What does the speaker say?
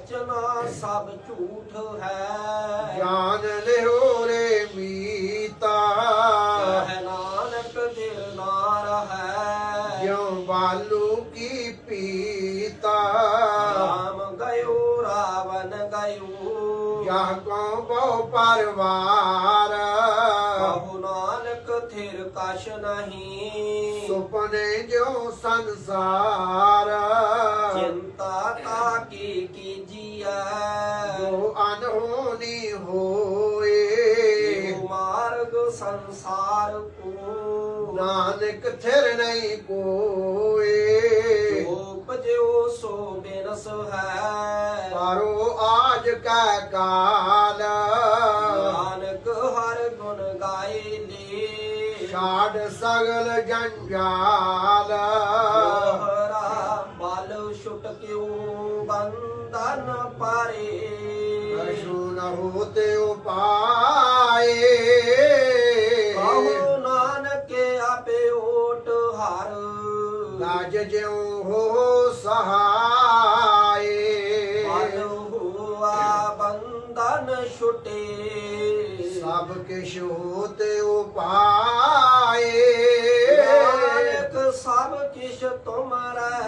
ਬਚਨਾ ਸਭ ਝੂਠ ਹੈ। ਜਾਨ ਲਿਓ ਰੇ ਮੀਤਾ। ਕਹਿ ਨਾਨਕ ਦਿਲ ਨਾ ਰਹੈ ਜਿਉ ਬਾਲੂ ਕੀ ਪੀਤਾ। ਰਾਮ ਗਇਓ ਰਾਵਨ ਗਇਓ। ਜਾ ਕੋ ਬਹੁ ਪਰਵਾਰ। ਕਹੋ ਨਾਨਕ ਥਿਰ ਕਛ ਨਹੀਂ। ਸੁਪਨੇ ਜੋ ਸੰਸਾਰ। ਕੀਜੀਐ ਜੋ ਅਨਹੋਨੀ ਹੋਏ। ਮਾਰਗ ਸੰਸਾਰ ਕੋ ਨਾਨਕ ਥਿਰ ਨਹੀਂ ਕੋਏ। ਉਪਜਿਓ ਸੋ ਬਿਨਸ ਹੈ। ਪਰੋ ਆਜ ਕੈ ਕਾਲ। ਨਾਨਕ ਹਰ ਗੁਣ ਗਾਏ ਲੇ ਛਾੜ ਸਗਲ ਜੰਜਾਲ। ਬੰਧਨ ਪਰੇ। ਕਛੂ ਨ ਹੋਤੇ ਉਪਾਏ। ਕਹੋ ਨਾਨਕ ਆਪੇ ਓਟ ਹਰ। ਲਾਜ ਜਿਉ ਹੋ ਸਹਾਏ। ਮਨ ਹੋਆ ਬੰਧਨ ਛੁਟੇ। ਸਭ ਕਿਛ ਹੋਤੇ ਉਪਾਏ। ਨਾਨਕ ਸਭ ਕਿਛ ਤੁਮਰਾ।